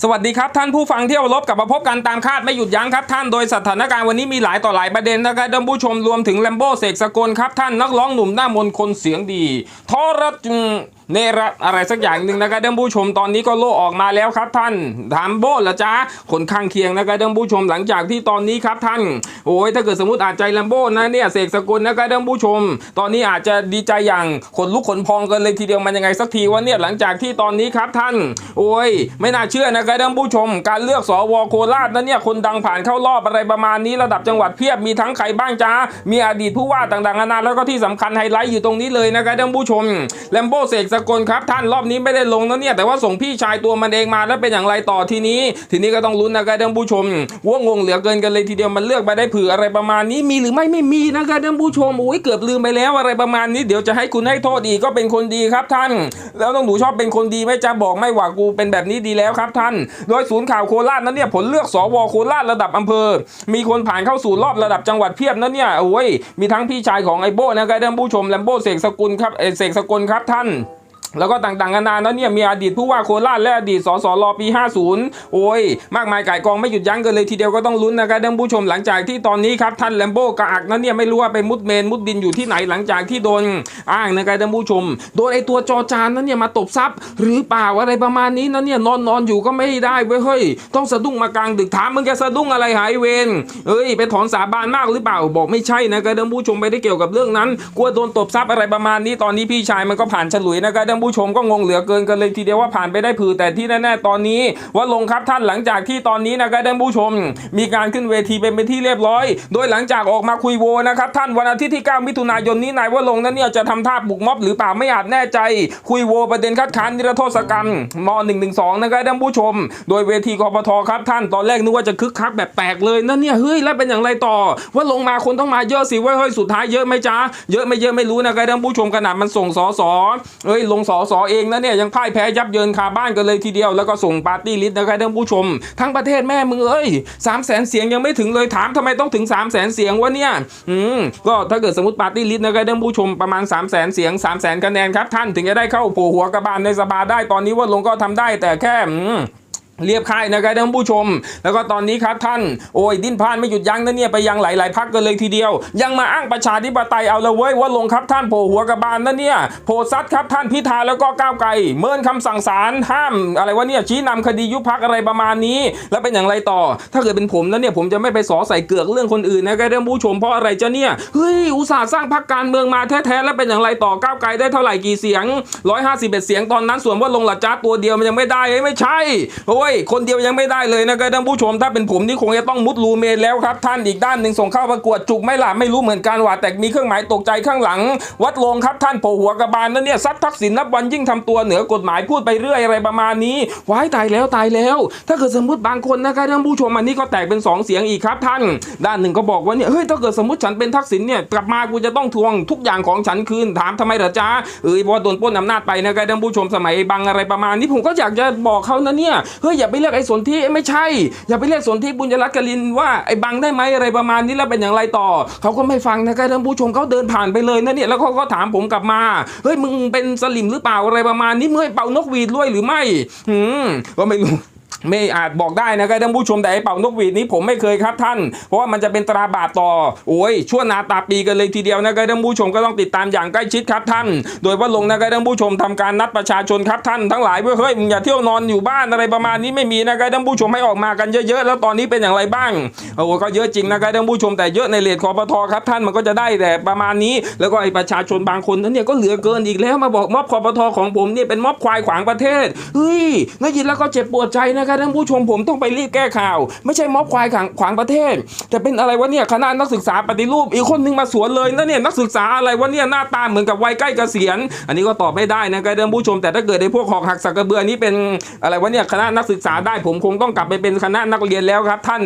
สวัสดีครับท่านผู้ฟังที่เคารพกลับมาพบกันตามคาดไม่หยุดยั้งครับท่านโดยสถานการณ์วันนี้มีหลายต่อหลายประเด็นนะครับท่านผู้ชมรวมถึงแลมโบ้เสกสกลครับท่านนักร้องหนุ่มหน้ามนคนเสียงดีทอรจุงเนระอะไรสักอย่างหนึ่งนะครับท่านผู้ชมตอนนี้ก็โลออกมาแล้วครับท่านถามโบ้ละจ้าคนข้างเคียงนะครับท่านผู้ชมหลังจากที่ตอนนี้ครับท่านโอ้ยถ้าเกิดสมมติอาจใจแลมโบ้นะเนี่ยเสกสกุลนะครับท่านผู้ชม ตอนนี้อาจจะดีใจอย่างขนลุกขนพองกันเลยทีเดียวมันยังไงสักทีวะเนี่ยหลังจากที่ตอนนี้ครับท่าน โอ้ย ไม่น่าเชื่อนะครับท่านผู้ชม การเลือกสวโคราชนั้นเนี่ยคนดังผ่านเข้ารอบอะไรประมาณนี้ระดับจังหวัดเพียบมีทั้งใครบ้างจ้ามีอดีตผู้ว่าต่างๆนานาแล้วก็ที่สำคัญไฮไลท์อยู่ตรงนี้เลยนะครับท่านผู้ชมแลมโบ้เสกสกลครับท่านรอบนี้ไม่ได้ลงนะเนี่ยแต่ว่าส่งพี่ชายตัวมันเองมาแล้วเป็นอย่างไรต่อทีนี้ ทีนี้ก็ต้องลุ้นนะครับท่านผู้ชมว่างงเหลือเกินกันเลยทีเดียวมันเลือกไปได้เผื่ออะไรประมาณนี้มีหรือไม่ไม่มีนะครับท่านผู้ชมโอ้ยเกือบลืมไปแล้วอะไรประมาณนี้เดี๋ยวจะให้คุณให้โทษอีกก็เป็นคนดีครับท่าน แล้วต้องหนูชอบเป็นคนดีไม่จะบอกไม่หว่ากูเป็นแบบนี้ดีแล้วครับท่าน โดยศูนย์ข่าวโคราชนั้นเนี่ยผลเลือกสวโคราชระดับอำเภอ มีคนผ่านเข้าสู่รอบระดับจังหวัดเพียบนั้นเนี่ยโอ้ยมีทั้งพี่ชายของไอโบ้นะครับท่านผู้ชมแลมโบ้เสกสกุลครับเอเสกสกลครับท่าน แล้วก็ต่างๆนานานั้นเนี่ยมีอดีตผู้ว่าโคราชและอดีตสสรปี 50 โอ้ย มากมายก่ายกองไม่หยุดยั้งกันเลยทีเดียวก็ต้องลุ้นนะครับท่านผู้ชมหลังจากที่ตอนนี้ครับท่านแลมโบ้กระอักนั้นเนี่ยไม่รู้ว่าไปมุดเมนมุดดินอยู่ที่ไหนหลังจากที่โดนอ้างนะครับท่านผู้ชม โดนไอตัวจอจานนั้นเนี่ยมาตบซับหรือเปล่าอะไรประมาณนี้นั้นเนี่ยนอนนอนอยู่ก็ไม่ได้เว้ยเฮ้ยต้องสะดุ้งมากลางดึกถามมึงจะสะดุ้งอะไรหายเวรเอ้ยไปถอนสาบานมากหรือเปล่าบอกไม่ใช่นะครับท่านผู้ชมไม่ได้เกี่ยวกับเรื่องนั้นกลัวโดนตบซับอะไรประมาณนี้ตอนนี้พี่ชายมันก็ผ่านฉลุยนะครับท่านผู้ชมก็งงเหลือเกินกันเลยทีเดียวว่าผ่านไปได้ผือแต่ที่แน่ๆตอนนี้ว่าลงครับท่านหลังจากที่ตอนนี้นะครับท่านผู้ชม มีการขึ้นเวทีเป็นไปที่เรียบร้อย โดยหลังจากออกมาคุยโวนะครับท่านวันอาทิตย์ที่ 9 มิถุนายนนี้นายว่าลงนั้นเนี่ยจะทำท่าบุกม็อบหรือเปล่าไม่อาจแน่ใจ คุยโวประเด็นคัดค้านนิรโทษกรรมม .112 นะครับท่านผู้ชม โดยเวทีกปทครับท่านตอนแรกนึกว่าจะคึกคักแบบแปลกเลยนั่นเนี่ยเฮ้ยแล้วเป็นอย่างไรต่อ ว่าลงมาคนต้องมาเยอะสิว้ยเฮ้ยสุดท้ายเยอะไหมจ๊ะเยอะไม่เยอะไม่รู้นะครับท่านผู้ชมขนาดมันส่งสอสอเอ้ยลงสสอเองนะเนี่ยยังพ่ายแพ้ยับเยินคาบ้านกันเลยทีเดียวแล้วก็ส่งปาร์ตี้ลิสต์นะครับท่านผู้ชม ทั้งประเทศแม่มึงเอ้ยสามแสนเสียงยังไม่ถึงเลยถามทำไมต้องถึง3 0 0แสนเสียงวะเนี่ยอืมก็ถ้าเกิดสมมติปาร์ตี้ลิสต์นะครับท่านผู้ชมประมาณ 3 0 0แสนเสียง 3 0 0แสนคะแนนครับท่านถึงจะได้เข้าโผล่หัวกระบาลในสภาได้ตอนนี้ว่าลงก็ทำได้แต่แค่อืม เรียบค่ายนะครับท่านผู้ชม แล้วก็ตอนนี้ครับท่านโอ้ยดิ้นพานไม่หยุดยั้งนะเนี่ยไปยังหลาย ๆพักกันเลยทีเดียว ยังมาอ้างประชาธิปไตยเอาละเว้ยว่าลงครับท่านโผล่หัวกระบาลนะเนี่ยโผล่ซัดครับท่านพิธาแล้วก็ก้าวไกลเมินคำสั่งศาลห้าม อะไรวะเนี่ยชี้นำคดียุบพักอะไรประมาณนี้ แล้วเป็นอย่างไรต่อ ถ้าเกิดเป็นผมนะเนี่ยผมจะไม่ไปสอใส่เกือกเรื่องคนอื่นนะครับท่านผู้ชมเพราะอะไรจะเนี่ยเฮ้ยอุตส่าห์สร้างพักการเมืองมาแท้ๆแล้วเป็นอย่างไรต่อก้าวไกลได้เท่าไหร่กี่เสียง151เสียงตอนนั้นส่วนว่าลงหลัดจ้าตัวเดียวมันยังไม่ได้เอ้ยไม่ใช่โอ้ย คนเดียวยังไม่ได้เลยนะครับท่านผู้ชมถ้าเป็นผมนี่คงจะต้องมุดรูเมนแล้วครับ ท่านอีกด้านหนึ่งส่งเข้าประกวดจุกไม่หล่ะไม่รู้เหมือนกันว่าแต่มีเครื่องหมายตกใจข้างหลัง วัดลงครับท่านโผหัวกระบาลนั่นเนี่ยซัดทักษิณนับวันยิ่งทำตัวเหนือกฎหมายพูดไปเรื่อยอะไรประมาณนี้ว้ายตายแล้วตายแล้ว ถ้าเกิดสมมติบางคนนะครับท่านผู้ชมอันนี้ก็แตกเป็นสองเสียงอีกครับท่าน ด้านหนึ่งก็บอกว่าเนี่ยเฮ้ยถ้าเกิดสมมติฉันเป็นทักษิณเนี่ยกลับมากูจะต้องทวงทุกอย่างของฉันคืนถามทำไมเหรอจ๊ะเอ้ยพราะว่าโดนปล้นอำนาจไปนะครับท่านผู้ชมสมัยบังอะไรประมาณนี้ผมก็อยากจะบอกเขานะเนี่ยเฮ้ยอย่าไปเรียกไอ้สนที่ไม่ใช่ อย่าไปเรียกสนที่บุญยรัตน์กลินว่าไอ้บังได้ไหมอะไรประมาณนี้แล้วเป็นอย่างไรต่อ เขาก็ไม่ฟังนะครับท่านผู้ชมเขาเดินผ่านไปเลยนะเนี่ยแล้วเขาก็ถามผมกลับมาเฮ้ยมึงเป็นสลิมหรือเปล่าอะไรประมาณนี้เมื่อเป่านกหวีดด้วยหรือไม่อืมก็ไม่รู้ ไม่อาจบอกได้นะครับท่านผู้ชมแต่ไอ้เป่านกหวีดนี้ผมไม่เคยครับท่าน เพราะว่ามันจะเป็นตราบาปต่อโอ้ยชั่วนาตาปีกันเลยทีเดียวนะครับท่านผู้ชมก็ต้องติดตามอย่างใกล้ชิดครับท่าน โดยว่าลงนะครับท่านผู้ชมทำการนัดประชาชนครับท่านทั้งหลายเว้ยเฮ้ยอย่าเที่ยวนอนอยู่บ้านอะไรประมาณนี้ไม่มีนะครับท่านผู้ชมให้ออกมากันเยอะๆแล้วตอนนี้เป็นอย่างไรบ้างโอ้ก็เยอะจริงนะครับท่านผู้ชมแต่เยอะในเลทคอปทครับท่านมันก็จะได้แต่ประมาณนี้ แล้วก็ไอ้ประชาชนบางคนนั้นเนี่ยก็เหลือเกินอีกแล้วมาบอกม็อบคอปทของผมเนี่ยเป็นม็อบควายขวางประเทศเฮ้ยได้ยินแล้วก็เจ็บปวดใจนะครับท่านผู้ชมผมต้องไปรีบแก้ข่าว ไม่ใช่ม็อบควายขวางขวางประเทศ แต่เป็นอะไรวะเนี่ยคณะนักศึกษาปฏิรูปอีกคนนึงมาสวนเลยนะเนี่ยนักศึกษาอะไรวะเนี่ยหน้าตาเหมือนกับวัยใกล้เกษียณ อันนี้ก็ตอบไม่ได้นะครับท่านผู้ชม แต่ถ้าเกิดไอ้พวกหอกหักสักกระเบือนี้เป็นอะไรวะเนี่ยคณะนักศึกษาได้ผมคงต้องกลับไปเป็นคณะนักเรียนแล้วครับท่าน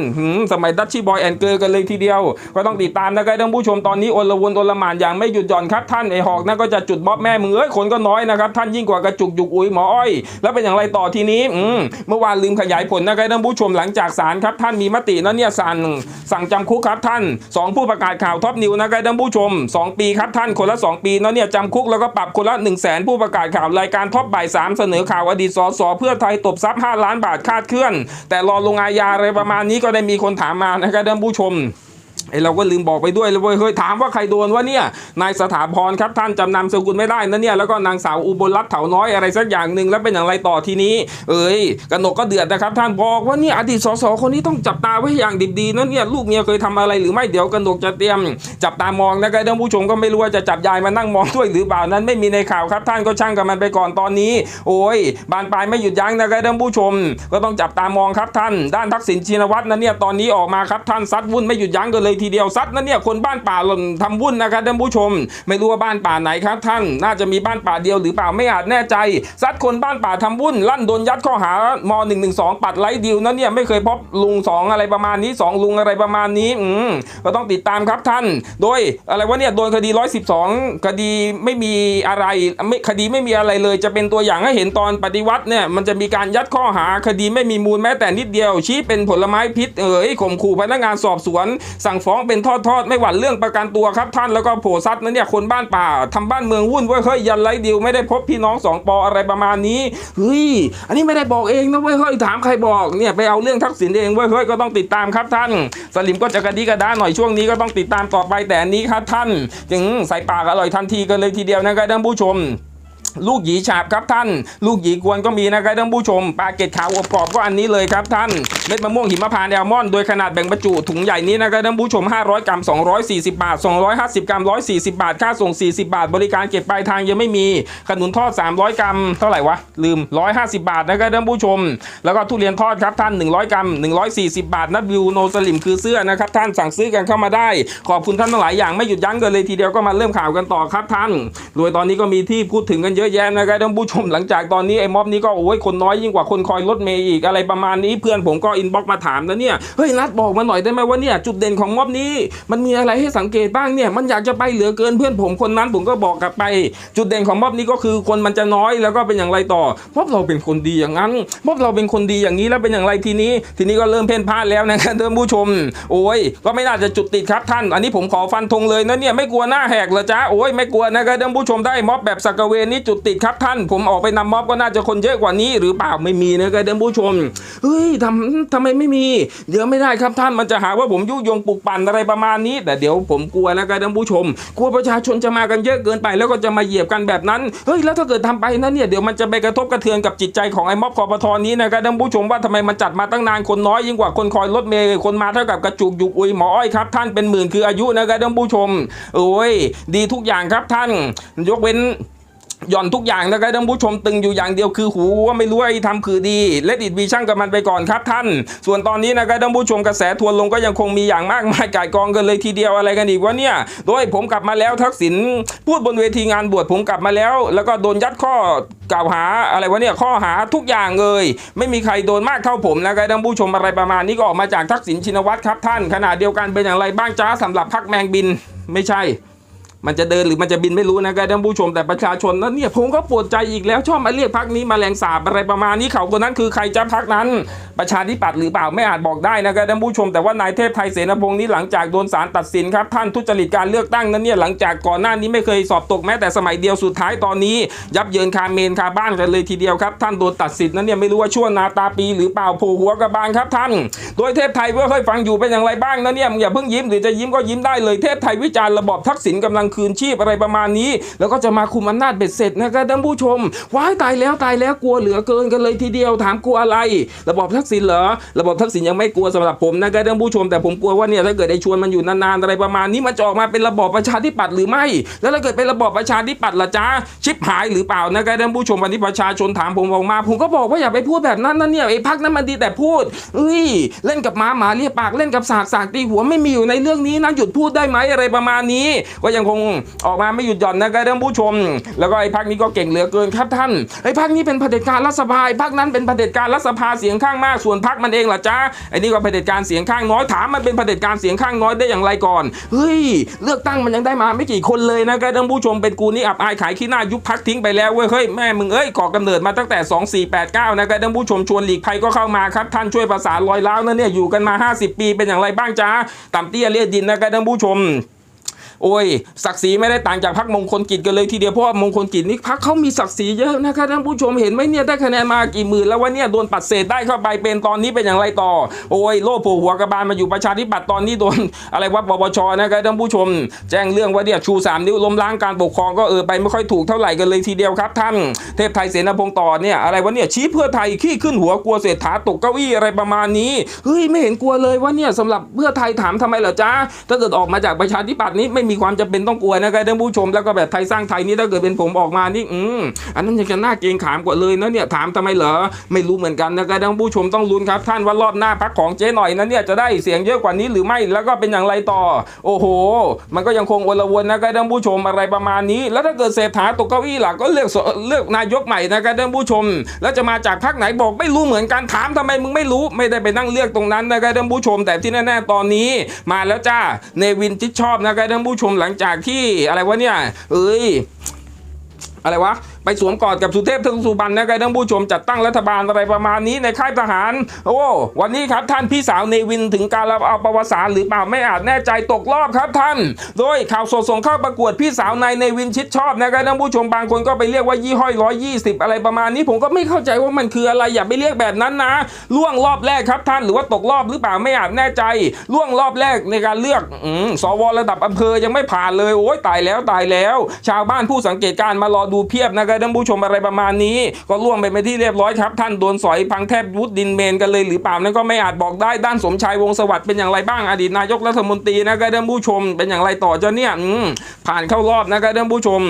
สมัยดัชชี่บอยแอนเกอร์กันเลยทีเดียว ก็ต้องติดตามนะครับท่านผู้ชมตอนนี้โอลวนโอลหมานอย่างไม่หยุดหย่อนครับท่านไอหอกนั่นก็จะจุดม็อบแม่มึงเอ้ยคนก็น้อยนะครับท่านยิ่งกว่ากระจุกจุกอุยหมออ้อย แล้วเป็นอย่างไรต่อทีนี้อืมเมื่อวานลืมขยายผลนะครับท่านผู้ชมหลังจากศาลครับท่านมีมตินะเนี่ยสั่งสั่งจำคุกครับท่านสองผู้ประกาศข่าวท็อปนิวนะครับท่านผู้ชม 2 ปีครับท่านคนละ 2 ปีนะเนี่ยจำคุกแล้วก็ปรับคนละ 1 0 0 0 0แสนผู้ประกาศข่าวรายการท็อปบ่ายสามเสนอข่าวอดีตสสเพื่อไทยตบทรัพย์5ล้านบาทคาดเคลื่อน แต่รอลงอาญาอะไรประมาณนี้ก็ได้มีคนถามมานะครับท่านผู้ชม ไอเราก็ลืมบอกไปด้วยเลยเว้ยเฮ้ยถามว่าใครโดนวะเนี่ยนายสถาพรครับท่านจำนำสกุลไม่ได้นะเนี่ยแล้วก็นางสาวอุบลรัตน์เถาน้อยอะไรสักอย่างหนึ่งแล้วเป็นอย่างไรต่อทีนี้ เอ้ยกนกก็เดือดนะครับ ท่านบอกว่าเนี่ยอดีตสสคนนี้ต้องจับตาไว้อย่างดิบดีนะเนี่ยลูกเมียเคยทำอะไรหรือไม่เดี๋ยวกนกจะเตรียม จับตามองนะครับท่านผู้ชมก็ไม่รู้ว่าจะจับยายมานั่งมองด้วยหรือเปล่านั้นไม่มีในข่าวครับ ท่านก็ช่างกับมันไปก่อนตอนนี้ โอ้ยบานปลายไม่หยุดยั้งนะครับท่านผู้ชม ก็ต้องจับตามองครับท่าน ด้านทักษิณชินวัตรนั้นเนี่ยตอนนี้ออกมาครับท่านซัดวุ่นไม่หยุดยั้งกันเลยทีเดียวซัดนั้นเนี่ยคนบ้านป่าหล่นทำวุ่นนะครับท่านผู้ชม ไม่รู้ว่าบ้านป่าไหนครับท่าน น่าจะมีบ้านป่าเดียวหรือเปล่าไม่อาจแน่ใจซัดคนบ้านป่าทำวุ่น ลั่นโดนยัดข้อหาม112 ปัดไล่ดิวนั้นเนี่ยไม่เคยพบลุงสองอะไรประมาณนี้สองลุงอะไรประมาณนี้อืมก็ต้องติดตามครับท่าน โดยอะไรวะเนี่ยโดนคดี 112 คดีไม่มีอะไรไม่คดีไม่มีอะไรเลย จะเป็นตัวอย่างให้เห็นตอนปฏิวัติเนี่ยมันจะมีการยัดข้อหาคดีไม่มีมูลแม้แต่นิดเดียว ชี้เป็นผลไม้พิษเอ๋ยข่มขู่พนักงานสอบสวนสั่งฟ้องเป็นทอดๆ ไม่หวั่นเรื่องประกันตัวครับท่านแล้วก็โผซัดนั้นเนี่ยคนบ้านป่าทำบ้านเมืองวุ่นเว้ยเฮ้ยยันไรดิวไม่ได้พบพี่น้องสองปออะไรประมาณนี้เฮ้ยอันนี้ไม่ได้บอกเองนะเว้ยเฮ้ยถามใครบอกเนี่ยไปเอาเรื่องทักษิณเองเว้ยเฮ้ยก็ต้องติดตามครับท่าน สลิมก็จะกระดีกระด้าหน่อยช่วงนี้ก็ต้องติดตามต่อไปแต่อันนี้ครับท่านจึงใส่ปากอร่อยทันทีกันเลยทีเดียวนะครับท่านผู้ชม ลูกหยีฉาบครับท่าน ลูกหยีกวนก็มีนะครับท่านผู้ชมปลาเกตขาวอบกรอบก็อันนี้เลยครับท่านเม็ดมะม่วงหิมพานต์แอลมอนด์โดยขนาดแบ่งบรรจุถุงใหญ่นี้นะครับท่านผู้ชม 500 กรัม 240 บาท 250 กรัม 140 บาท ค่าส่ง 40 บาท บริการเก็บปลายทางยังไม่มีขนุนทอด 300 กรัม เท่าไหร่วะ ลืม 150 บาทนะครับท่านผู้ชม แล้วก็ทุเรียนทอดครับท่าน 100 กรัม 140 บาทนัดวิวโนสลิมคือเสื้อนะครับท่านสั่งซื้อกันเข้ามาได้ ขอบคุณท่านทั้งหลายอย่างไม่หยุดยั้งกันเลยทีเดียวก็มาเริ่มข่าวกันต่อครับท่านโดยตอนนี้ก็มีที่พูดถึงกันเยอะแยะนะครับท่านผู้ชมหลังจากตอนนี้ไอ้ม็อบนี้ก็โอ้ยคนน้อยยิ่งกว่าคนคอยรถเมย์อีกอะไรประมาณนี้เพื่อนผมก็อินบ็อกมาถามนะเนี่ยเฮ้ยนัดบอกมาหน่อยได้ไหมว่าเนี่ยจุดเด่นของม็อบนี้ มันมีอะไรให้สังเกตบ้างเนี่ยมันอยากจะไปเหลือเกินเพื่อนผมคนนั้นผมก็บอกกลับไป จุดเด่นของม็อบนี้ก็คือคนมันจะน้อยแล้วก็เป็นอย่างไรต่อม็อบเราเป็นคนดีอย่างนั้นม็อบเราเป็นคนดีอย่างนี้แล้วเป็นอย่างไรทีนี้ ทีนี้ก็เริ่มเพ่นพ่านแล้วนะครับท่านผู้ชม โอ้ยก็ไม่น่าจะจุดติดครับท่าน อันนี้ผมขอฟันธงเลยนะเนี่ยไม่กลัวหน้าแหกเหรอจ๊ะโอ้ยไม่กลัวนะครับท่านผู้ชมได้ม็อบแบบสักเวนนี่จุดติดครับท่าน ผมออกไปนำม็อบก็น่าจะคนเยอะกว่านี้ หรือเปล่าไม่มีนะครับท่านผู้ชมเฮ้ยทำทำไมไม่มี เดี๋ยวไม่ได้ครับท่านมันจะหาว่าผมยุยงปลุกปั่นอะไรประมาณนี้ แต่เดี๋ยวผมกลัวนะครับท่านผู้ชม กลัวประชาชนจะมากันเยอะเกินไป แล้วก็จะมาเหยียบกันแบบนั้นเฮ้ยแล้วถ้าเกิดทำไปนั้นเนี่ยเดี๋ยวมันจะไปกระทบกระเทือนกับจิตใจของไอ้ม็อบคอปทอนี้นะครับท่านผู้ชมว่าทำไมมันจัดมาตั้งนานคนน้อยยิ่งกว่าคนคอยรถเมย์คนมาเท่ากับกระจุกยุกอุยหมออ้อยครับท่านเป็นหมื่นคืออายุนะครับท่านผู้ชม โอ้ย ดีทุกอย่างครับท่าน ยกเว้น หย่อนทุกอย่างนะครับท่านผู้ชมตึงอยู่อย่างเดียวคือหูว่าไม่รู้ว่าไอ้ทำคือดีแลดิดวีช่างกับมันไปก่อนครับท่าน ส่วนตอนนี้นะครับท่านผู้ชมกระแสทวร์ลงก็ยังคงมีอย่างมากมายก่ายกองกันเลยทีเดียวอะไรกันอีกวะเนี่ย โดยผมกลับมาแล้วทักษิณพูดบนเวทีงานบวชผมกลับมาแล้ว แล้วก็โดนยัดข้อกล่าวหาอะไรวะเนี่ยข้อหาทุกอย่างเลยไม่มีใครโดนมากเท่าผมนะครับท่านผู้ชมอะไรประมาณนี้ก็ออกมาจากทักษิณชินวัตรครับท่านขณะเดียวกันเป็นอย่างไรบ้างจ้าสำหรับพักแมงบินไม่ใช่ มันจะเดินหรือมันจะบินไม่รู้นะครับท่านผู้ชมแต่ประชาชนนั้นเนี่ยผมก็ปวดใจอีกแล้วชอบมาเรียกพักนี้มาแรงสาบอะไรประมาณนี้เขาคนนั้นคือใครจะพักนั้น ประชาธิปัตย์หรือเปล่าไม่อาจบอกได้นะครับท่านผู้ชมแต่ว่านายเทพไทยเสนาพงศ์นี้หลังจากโดนศาลตัดสินครับท่านทุจริตการเลือกตั้งนั้นเนี่ยหลังจากก่อนหน้านี้ไม่เคยสอบตกแม้แต่สมัยเดียวสุดท้ายตอนนี้ ยับเยินคาเมนคาบ้านกันเลยทีเดียวครับ ท่านโดนตัดสินนั้นเนี่ยไม่รู้ว่าชั่วนาตาปีหรือเปล่าโผล่หัวกระบาลครับท่าน โดยเทพไทยเพื่อเคยฟังอยู่เป็นอย่างไรบ้างนะเนี่ยมึงอย่าเพิ่งยิ้มหรือจะยิ้มก็ยิ้มได้เลยเทพไทยวิจารณ์ระบอบทักษิณกำลังคืนชีพอะไรประมาณนี้ แล้วก็จะมาคุมอำนาจเบ็ดเสร็จนะครับท่านผู้ชมว้ายตายแล้วตายแล้วกลัวเหลือเกินกันเลยทีเดียวถามกลัวอะไร ระบบทักษิณเหรอระบบทักษิณยังไม่กลัวสำหรับผมนะครับท่านผู้ชม แต่ผมกลัวว่าเนี่ยถ้าเกิดได้ชวนมันอยู่นานๆอะไรประมาณนี้มันจะออกมาเป็นระบอบประชาธิปัตย์หรือไม่ แล้วถ้าเกิดเป็นระบอบประชาธิปัตย์ล่ะจ้าชิบหายหรือเปล่านะครับท่านผู้ชมวันนี้ประชาชนถามผมออกมา ผมก็บอกว่าอย่าไปพูดแบบนั้นนะเนี่ยไอ้พักนั้นมันดีแต่พูดเอ้ยเล่นกับหมาหมาเรียกปากเล่นกับสากสากตีหัวไม่มีอยู่ในเรื่องนี้นะหยุดพูดได้ไหมอะไรประมาณนี้ ก็ยังคงออกมาไม่หยุดหย่อนนะครับท่านผู้ชม แล้วก็ไอ้พักนี้ก็เก่งเหลือเกินครับท่านไอ้พักนี้เป็นเผด็จการรัฐสภาไอ้พักนั้นเป็นเผด็จการรัฐสภาเสียงข้างมากส่วนพักมันเองล่ะจ้าไอ้นี่ก็เผด็จการเสียงข้างน้อยถามมันเป็นเผด็จการเสียงข้างน้อยได้อย่างไรก่อนเฮ้ยเลือกตั้งมันยังได้มาไม่กี่คนเลยนะครับท่านผู้ชมเป็นกูนี่อับอายขายขี้หน้ายุบพักทิ้งไปแล้วเว้ยเฮ้ยแม่มึงเอ้ยก่อกำเนิดมาตั้งแต่ 2489นะครับท่านผู้ชมชวนหลีกภัยก็เข้ามาครับท่านช่วยประสานรอยร้าวนั่นเนี่ยอยู่กันมา 50 ปีเป็นอย่างไรบ้างจ้าต่ำเตี้ยเลียดินนะครับท่านผู้ชม โอ้ยศักดิ์ศรีไม่ได้ต่างจากพรรคมงคลกิจกันเลยทีเดียวเพราะว่ามงคลกิจนี่พรรคเขามีศักดิ์ศรีเยอะนะครับท่านผู้ชมเห็นไหมเนี่ยได้คะแนนมากี่หมื่นแล้ววันเนี่ยโดนปัดเศษได้เข้าไปเป็นตอนนี้เป็นอย่างไรต่อ โอ้ยโลภโผหัวกระบาลมาอยู่ประชาธิปัตย์ตอนนี้โดนอะไรวะปปชนะครับท่านผู้ชม แจ้งเรื่องว่าเนี่ยชูสามนิ้วล้มล้างการปกครองก็เออไปไม่ค่อยถูกเท่าไหร่กันเลยทีเดียวครับท่านเทพไทยเสนาพงศ์ต่อเนี่ยอะไรวะเนี่ยชี้เพื่อไทยขี้ขึ้นหัวกลัวเศรษฐาตกเก้าอี้อะไรประมาณนี้เฮ้ยไม่เห็นกลัวเลยว่าเนี่ยสำหรับเพื่อไทยถามทำไมเหรอจ๊ะถ้าเกิดออกมาจากประชาธิปัตย์นี้ไม่มีความจำเป็นต้องกลัวนะครับท่านผู้ชมแล้วก็แบบไทยสร้างไทยนี่ถ้าเกิดเป็นผมออกมานี่อืมอันนั้นยังจะน่าเกรงขามกว่าเลยนะเนี่ยถามทำไมเหรอไม่รู้เหมือนกันนะครับท่านผู้ชมต้องลุ้นครับท่านว่ารอบหน้าพักของเจ๊หน่อยนั้นเนี่ยจะได้เสียงเยอะกว่านี้หรือไม่แล้วก็เป็นอย่างไรต่อ โอ้โห มันก็ยังคงวนละวนนะครับท่านผู้ชมอะไรประมาณนี้ แล้วถ้าเกิดเศรษฐาตกเก้าอี้หล่ะก็เลือกเลือกนายกใหม่นะครับท่านผู้ชม แล้วจะมาจากพรรคไหนบอกไม่รู้เหมือนกันถามทำไมมึงไม่รู้ไม่ได้ไปนั่งเลือกตรงนั้นนะครับท่านผู้ชม แต่ที่แน่ๆตอนนี้ มาแล้วจ้าเนวินทิดชอบนะครับท่านผู้ชมหลังจากที่อะไรวะเนี่ย เอ้ย อะไรวะ ไปสวมกอดกับสุเทพเทือกสุบรรณนะครับท่านผู้ชมจัดตั้งรัฐบาลอะไรประมาณนี้ในค่ายทหาร โอ้วันนี้ครับท่านพี่สาวเนวินถึงการเอาประวัติศาสตร์หรือเปล่าไม่อาจแน่ใจตกรอบครับท่าน โดยข่าวสดส่งเข้าประกวดพี่สาวนายเนวินชิดชอบนะครับท่านผู้ชมบางคนก็ไปเรียกว่ายี่ห้อยร้อยยี่สิบอะไรประมาณนี้ผมก็ไม่เข้าใจว่ามันคืออะไรอย่าไปเรียกแบบนั้นนะล่วงรอบแรกครับท่านหรือว่าตกรอบหรือเปล่าไม่อาจแน่ใจล่วงรอบแรกในการเลือกอสวระดับอำเภอยังไม่ผ่านเลยโอ้ยตายแล้วตายแล้ว ชาวบ้านผู้สังเกตการ์มารอดูเพียบนะครับท่านผู้ชมอะไรประมาณนี้ ก็ล่วงไปเป็นที่เรียบร้อยครับ ท่านโดนสอยพังแทบยุดดินเมนกันเลยหรือเปล่านั้นก็ไม่อาจบอกได้ด้านสมชายวงสวัสดิ์เป็นอย่างไรบ้างอดีตนายกรัฐมนตรีนะครับท่านผู้ชมเป็นอย่างไรต่อเจ้าเนี่ยผ่านเข้ารอบนะครับท่านผู้ชม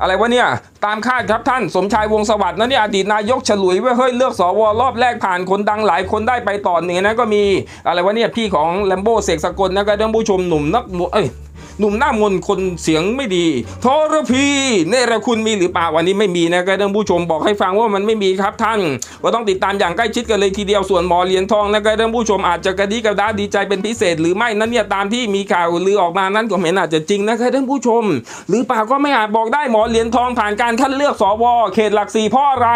อะไรวะเนี่ยตามคาดครับท่านสมชายวงสวัสดิ์นั่นนี่อดีตนายกฉลุยไว้เฮ้ยเลือกสวรอบแรกผ่านคนดังหลายคนได้ไปต่อเนี่ยนะก็มีอะไรวะเนี่ยพี่ของแลมโบ้เสกสกลนะครับท่านผู้ชมหนุ่มนักมวยเอ้ย หนุ่มหน้ามนคนเสียงไม่ดีทรพีเนรคุณมีหรือเปล่าวันนี้ไม่มีนะครับท่านผู้ชมบอกให้ฟังว่ามันไม่มีครับท่านก็ต้องติดตามอย่างใกล้ชิดกันเลยทีเดียวส่วนหมอเหรียญทองนะครับท่านผู้ชมอาจจะกระดิกระดาดีใจเป็นพิเศษ หรือไม่นั่นเนี่ยตามที่มีข่าวลือออกมานั้นก็ไม่น่าจะจริงนะครับท่านผู้ชม หรือเปล่าก็ไม่อาจบอกได้หมอเหรียญทองผ่านการคัดเลือกสวเขตหลักสี่เพราะอะไร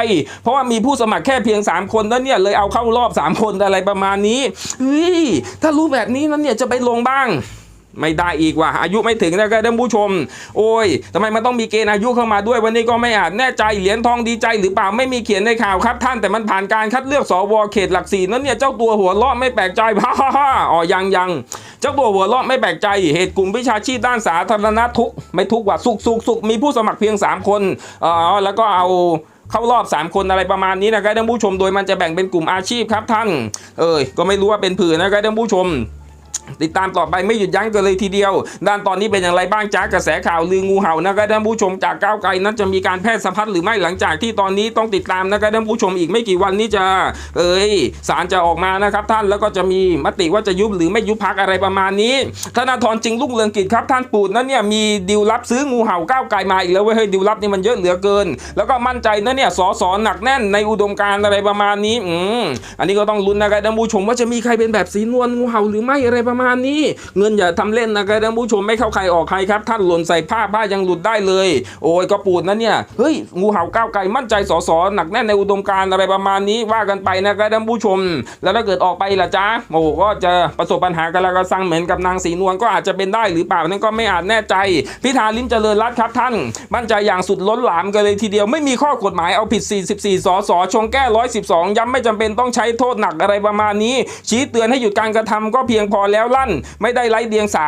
เพราะว่ามีผู้สมัครแค่เพียง 3 คนนั่นเนี่ยเลยเอาเข้ารอบ 3 คนอะไรประมาณนี้เฮ้ยถ้ารู้แบบนี้นั่นเนี่ยจะไปลงบ้าง ไม่ได้อีกว่ะอายุไม่ถึงนะครับท่านผู้ชม โอ้ยทำไมมันต้องมีเกณฑ์อายุเข้ามาด้วยวันนี้ก็ไม่อาจแน่ใจเหรียญทองดีใจหรือเปล่าไม่มีเขียนในข่าวครับท่านแต่มันผ่านการคัดเลือกสวเขตหลักสี่นั้นเนี่ยเจ้าตัวหัวเราะไม่แปลกใจฮ่าฮ่าฮ่าอ๋อยังยังเจ้าตัวหัวเราะไม่แปลกใจ เหตุกลุ่มวิชาชีพด้านสาธารณทุกไม่ทุกว่าสุกสุกสุกมีผู้สมัครเพียง 3 คนอ๋อแล้วก็เอาเข้ารอบ 3 คนอะไรประมาณนี้นะครับท่านผู้ชมโดยมันจะแบ่งเป็นกลุ่มอาชีพครับท่าน เอ้ยก็ไม่รู้ว่าเป็นผื่นนะครับท่านผู้ชม ติดตามต่อไปไม่หยุดยั้งกันเลยทีเดียว ด้านตอนนี้เป็นอย่างไรบ้างจ้ากระแสข่าวลืองูเห่านะครับท่านผู้ชมจากก้าวไกลนั้นจะมีการแพร่สะพัดหรือไม่หลังจากที่ตอนนี้ต้องติดตามนะครับท่านผู้ชมอีกไม่กี่วันนี้จะเอ้ยสารจะออกมานะครับท่านแล้วก็จะมีมติว่าจะยุบหรือไม่ยุบพักอะไรประมาณนี้ธนาธรจึงรุ่งเรืองกิจครับท่านปูดนั้นเนี่ยมีดิวลับซื้องูเห่าก้าวไกลมาอีกแล้วเว้ยเฮ้ยดิวลับนี่มันเยอะเหลือเกิน แล้วก็มั่นใจนะเนี่ยสอสอหนักแน่นในอุดมการณ์อะไรประมาณนี้อืมอันนี้ก็ต้องลุ้นนะครับท่านผู้ชมว่าจะมีใครเป็นแบบสีนวลงูเห่าหรือไม่อะไรประมาณมาหนี้ เงินอย่าทำเล่นนะครับท่านผู้ชมไม่เข้าใครออกใครครับท่านหล่นใส่ผ้าผ้ายังหลุดได้เลย โอ้ยก็ปูดนะเนี่ยเฮ้ยงูเห่าก้าวไกลมั่นใจสอสอหนักแน่นในอุดมการอะไรประมาณนี้ว่ากันไปนะครับท่านผู้ชม แล้วถ้าเกิดออกไปล่ะจ๊ะโอ้ก็จะประสบปัญหากันแล้วก็สร้างเหมือนกับนางสีนวลก็อาจจะเป็นได้หรือเปล่านั่นก็ไม่อาจแน่ใจ พิธาลิ้มเจริญรัตครับท่าน มั่นใจอย่างสุดล้นหลามกันเลยทีเดียวไม่มีข้อกฎหมายเอาผิด 44 สสชงแก้ 112 ย้ำไม่จำเป็นต้องใช้โทษหนักอะไรประมาณนี้ ชี้เตือนให้หยุดการกระทำก็เพียงพอแล้วลั่น ไม่ได้ไร้เดียงสา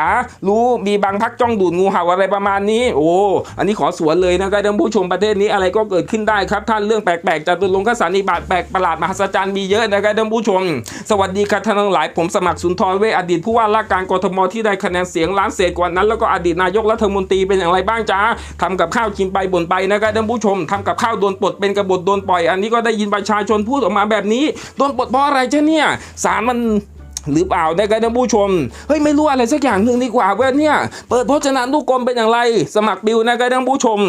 รู้มีบางพักจ้องดูดงูเห่าอะไรประมาณนี้โอ้อันนี้ขอสวนเลยนะครับท่านผู้ชมประเทศนี้อะไรก็เกิดขึ้นได้ครับ ท่านเรื่องแปลกๆจตุรงคสานิบาตแปลกประหลาดมหัศจรรย์มีเยอะนะครับท่านผู้ชม สวัสดีครับท่านทั้งหลายผมสมัครสุนทรเวอดีตผู้ว่าราชการกทมที่ได้คะแนนเสียงล้านเศษกว่านั้น แล้วก็อดีตนายกรัฐมนตรีเป็นอย่างไรบ้างจ้าทำกับข้าวกินไปบ่นไปนะครับท่านผู้ชมทำกับข้าวโดนปลดเป็นกบฏโดนปล่อย อันนี้ก็ได้ยินประชาชนพูดออกมาแบบนี้โดนปลดเพราะอะไรเจ้าเนี่ยสารมัน หรือเปล่านะครับท่านผู้ชม เฮ้ยไม่รู้อะไรสักอย่างหนึ่งดีกว่าเว้ยเนี่ย เปิดพจนานุกรมเป็นอย่างไร สมัครบิวนะครับท่านผู้ชม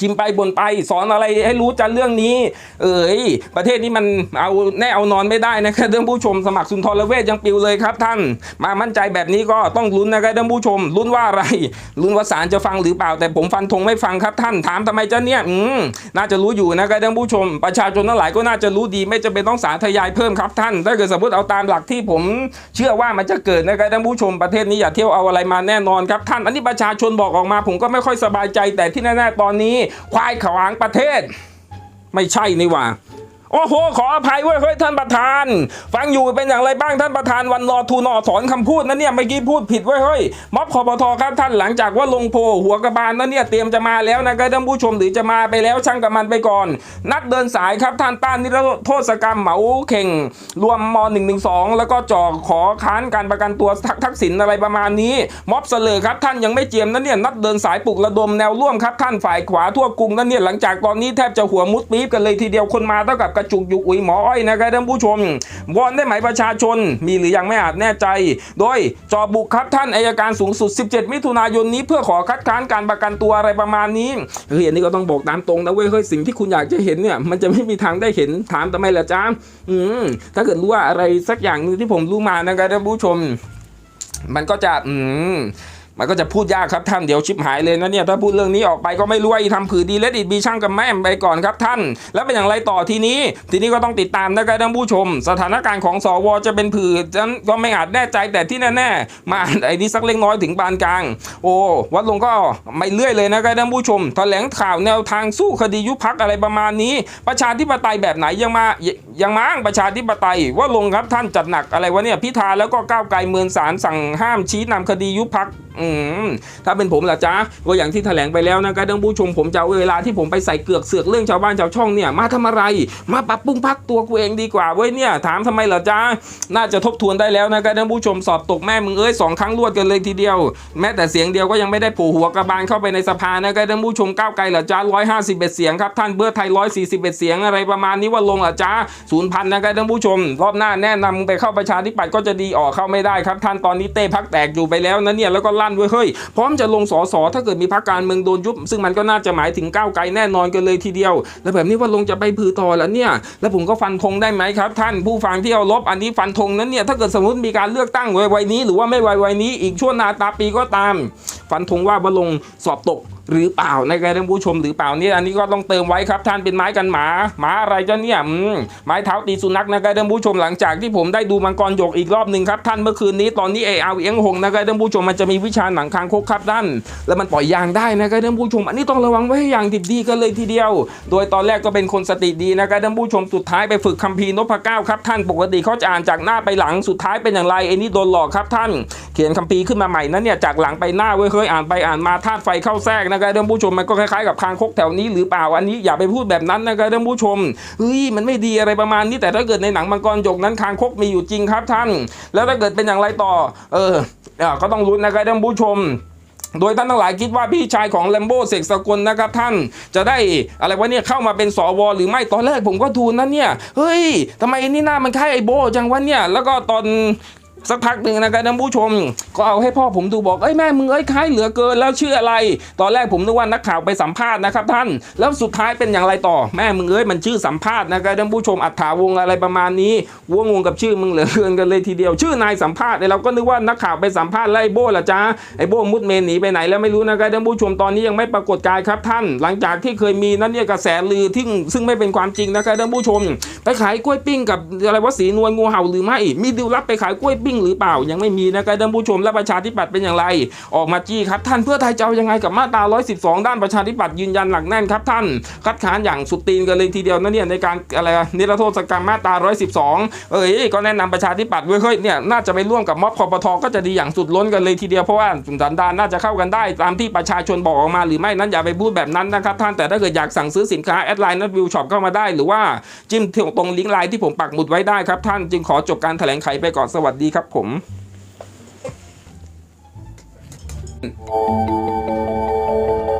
ชิมไปบนไปสอนอะไรให้รู้จันเรื่องนี้ เอ้ยประเทศนี้มันเอาแน่เอานอนไม่ได้นะครับท่านผู้ชมสมัครสุนทรเวชยังปิวเลยครับท่าน มามั่นใจแบบนี้ก็ต้องลุ้นนะครับท่านผู้ชมลุ้นว่าอะไรลุ้นว่าศาลจะฟังหรือเปล่า แต่ผมฟันธงไม่ฟังครับท่านถามทำไมจะเนี่ยอืมน่าจะรู้อยู่นะครับท่านผู้ชม ประชาชนทั้งหลายก็น่าจะรู้ดี ไม่จำเป็นต้องสาธยายเพิ่มครับท่าน ถ้าเกิดสมมติเอาตามหลักที่ผม เชื่อว่ามันจะเกิดนะครับท่านผู้ชมประเทศนี้อย่าเที่ยวเอาอะไรมาแน่นอนครับท่าน อันนี้ประชาชนบอกออกมา ผมก็ไม่ค่อยสบายใจแต่ที่แน่ๆตอนนี้ควายขวางประเทศ ไม่ใช่นี่หว่า โอ้โห ขออภัยเว้ยเฮ้ยท่านประธาน ฟังอยู่เป็นอย่างไรบ้างท่านประธานวันรอทูนอถอนคำพูดนะเนี่ยเมื่อกี้พูดผิดเว้ยเฮ้ยม็อบคอปทครับท่านหลังจากว่าลงโพหัวกระบาลนั้นเนี่ยเตรียมจะมาแล้วนะครับท่านผู้ชมหรือจะมาไปแล้วช่างกับมันไปก่อน นัดเดินสายครับท่านต้านนิรโทษกรรมเหมาเข่ง รวมม .112 แล้วก็จ่อขอค้านการประกันตัวทักทักษิณอะไรประมาณนี้ม็อบเสลอครับท่านยังไม่เจียมนะเนี่ยนัดเดินสายปลุกระดมแนวร่วมครับท่านฝ่ายขวาทั่วกรุงนั่นเนี่ยหลังจากตอนนี้แทบจะหัวมุดปี๊บกันเลยทีเดียวคนมาเท่ากับกระจุกยู่อุ๋ยหมออ้อยนะครับท่านผู้ชมวอนได้ไหมประชาชน มีหรือยังไม่อาจแน่ใจ โดยจอบุกครับท่านอายการสูงสุด 17 มิถุนายนนี้เพื่อขอคัดค้านการประกันตัวอะไรประมาณนี้เฮ้ยอันนี้ก็ต้องบอกตามตรงนะเว้ยเฮ้ยสิ่งที่คุณอยากจะเห็นเนี่ยมันจะไม่มีทางได้เห็นถามทำไมล่ะจ๊ะอืมถ้าเกิดรู้ว่าอะไรสักอย่างหนึงที่ผมรู้มานะครับท่านผู้ชม มันก็จะ อืม มันก็จะพูดยากครับท่านเดี๋ยวชิบหายเลยนะเนี่ยถ้าพูดเรื่องนี้ออกไปก็ไม่รู้ว่าอีทำผือดีและดิดบีช่างกับแม่มไปก่อนครับท่าน แล้วเป็นอย่างไรต่อทีนี้ ทีนี้ก็ต้องติดตามนะครับท่านผู้ชม สถานการณ์ของสวจะเป็นผือนั้นก็ไม่อาจแน่ใจแต่ที่แน่ๆมาไอ้นี้สักเล็กน้อยถึงปานกลาง โอ้วัดลงก็ไม่เลื่อยเลยนะครับท่านผู้ชมแถลงข่าวแนวทางสู้คดียุพักอะไรประมาณนี้ ประชาธิปไตยแบบไหนยังมา ยังมาอ้างประชาธิปไตย ว่าลงครับท่านจัดหนักอะไรวะเนี่ยพิธาแล้วก็ก้าวไกลเมืองสารสั่งห้ามชี้นำคดียุบพักอืมถ้าเป็นผมล่ะจ๊ะก็อย่างที่แถลงไปแล้วนะครับท่านผู้ชมผมจะเอาเวลาที่ผมไปใส่เกือกเสือกเรื่องชาวบ้านชาวช่องเนี่ยมาทำอะไร มาปรับปรุงพักตัวกูเองดีกว่าเว้ยเนี่ยถามทำไมล่ะจ๊ะน่าจะทบทวนได้แล้วนะครับท่านผู้ชมสอบตกแม่มึงเอ้ยสองครั้งรวดกันเลยทีเดียว แม้แต่เสียงเดียวก็ยังไม่ได้ผล่หัวกระบาลเข้าไปในสภานะครับท่านผู้ชมก้าวไกลเหรอจ๊ะร้อยห้าสิบเอ็ดเสียงครับท่านเพื่อไทยร้อยสี่สิบเอ็ดเสียงอะไรประมาณนี้ว่าลงเหรอจ๊ะศูนย์พันนะครับท่านผู้ชม รอบหน้าแนะนำมึงไปเข้าประชาธิปัตย์ก็จะดีออกเข้าไม่ได้ครับท่านตอนนี้เต้พักแตกอยู่ไปแล้วนะเนี่ยแล้วก็ลั่นเว้ยเฮ้ยพร้อมจะลงสอสอถ้าเกิดมีพักการเมืองโดนยุบ ซึ่งมันก็น่าจะหมายถึงก้าวไกลแน่นอนกันเลยทีเดียว แล้วแบบนี้ว่าลงจะไปพือต่อแล้วเนี่ย แล้วผมก็ฟันธงได้ไหมครับ ท่านผู้ฟังที่เอาลบอันนี้ฟันธงนั้นเนี่ยถ้าเกิดสมมติมีการเลือกตั้งไว้ไวๆนี้ หรือว่าไม่ไวไวๆนี้อีกช่วงนาตาปีก็ตาม ฟันธงว่าว่าลงสอบตก หรือเปล่านะครับท่านผู้ชมหรือเปล่าเนี่ยอันนี้ก็ต้องเติมไว้ครับท่านเป็นไม้กันหมาหมาอะไรเจ้าเนี่ยอืมไม้เท้าตีสุนัขนะครับท่านผู้ชมหลังจากที่ผมได้ดูมังกรหยกอีกรอบหนึ่งครับท่านเมื่อคืนนี้ตอนนี้เอเอาเอียงหงนะครับท่านผู้ชมมันจะมีวิชาหนังคางคกครับท่านแล้วมันปล่อยยางได้นะครับท่านผู้ชม อันนี้ต้องระวังไว้ให้อย่างดิบดีกันเลยทีเดียว โดยตอนแรกก็เป็นคนสติดีนะครับท่านผู้ชมสุดท้ายไปฝึกคัมภีร์นพเก้าครับท่านปกติเขาจะอ่านจากหน้าไปหลังสุดท้ายเป็นอย่างไรไอ้นี่โดนหลอกครับท่าน เขียนคัมภีร์ขึ้นมาใหม่นั้นเนี่ยจากหลังไปหน้าเว้ยเคยอ่านไปอ่านมาธาตุไฟเข้าแทรกนะครับท่านผู้ชมมันก็คล้ายๆกับคางคกแถวนี้หรือเปล่าอันนี้อย่าไปพูดแบบนั้นนะครับท่านผู้ชมเฮ้ยมันไม่ดีอะไรประมาณนี้แต่ถ้าเกิดในหนังมังกรหยกนั้นคางคกมีอยู่จริงครับท่าน แล้วถ้าเกิดเป็นอย่างไรต่อ เอออ่อก็ต้องลุ้นนะครับท่านผู้ชมโดยท่านทั้งหลายคิดว่าพี่ชายของแลมโบ้เสกสกลนะครับท่านจะได้อะไรวะเนี่ยเข้ามาเป็นสวหรือไม่ตอนแรกผมก็ทูลนั่นเนี่ยเฮ้ยทำไมไอ้นี่หน้ามันคล้ายไอโบจังวะเนี่ยแล้วก็ตอน สักพักหนึ่งนะครับท่านผู้ชม ก็เอาให้พ่อผมดูบอกเอ้ยแม่มึงเอ้ยคล้ายเหลือเกินแล้วชื่ออะไร ตอนแรกผมนึกว่านักข่าวไปสัมภาษณ์นะครับท่าน แล้วสุดท้ายเป็นอย่างไรต่อแม่มึงเอ้ยมันชื่อสัมภาษณ์นะครับท่านผู้ชมอัฏฐาวงอะไรประมาณนี้วงงกับชื่อมึงเหลือเกินกันเลยทีเดียว ชื่อนายสัมภาษณ์เนี่ยเราก็นึกว่านักข่าวไปสัมภาษณ์ไล่โบ้ละจ้าไอ้โบ้มุดเมนหนีไปไหนแล้วไม่รู้นะครับท่านผู้ชมตอนนี้ยังไม่ปรากฏกายครับท่าน หลังจากที่เคยมีนั่นเนี่ยกระแสลือที่ซึ่งไม่เป็นความจริงนะครับท่านผู้ชม ไปขายกล้วยปิ้งกับอะไรวะสีนวลงูเห่าหรือไม่มีดิวลับไปขายกล้วยปิ้งหรือเปล่ายังไม่มีนะครับท่านผู้ชมและประชาธิปัตย์เป็นอย่างไร ออกมาจี้ครับท่านเพื่อไทยจะเอายังไงกับมาตรา 112 ด้านประชาธิปัตย์ยืนยันหลักแน่นครับท่านคัดค้านอย่างสุดตีนกันเลยทีเดียวนะเนี่ยในการอะไรนิรโทษกรรมมาตรา 112 เอ้ยก็แนะนำประชาธิปัตย์เว้ยเนี่ยน่าจะไปร่วมกับม็อบคอปทก็จะดีอย่างสุดล้นกันเลยทีเดียวเพราะว่าสันดานน่าจะเข้ากันได้ตามที่ประชาชนบอกออกมาหรือไม่นั้นอย่าไปพูดแบบนั้นนะครับท่านแต่ถ้าเกิดอยากสั่งซื้อสินค้าแอดไลน์นัดวิวช็อปเข้ามาได้หรือว่าจิ้มตรงลิงก์ไลน์ที่ผมปักหมุดไว้ได้ครับท่านจึงขอจบการแถลงไขไปก่อนสวัสดีครับครับผม Thank you.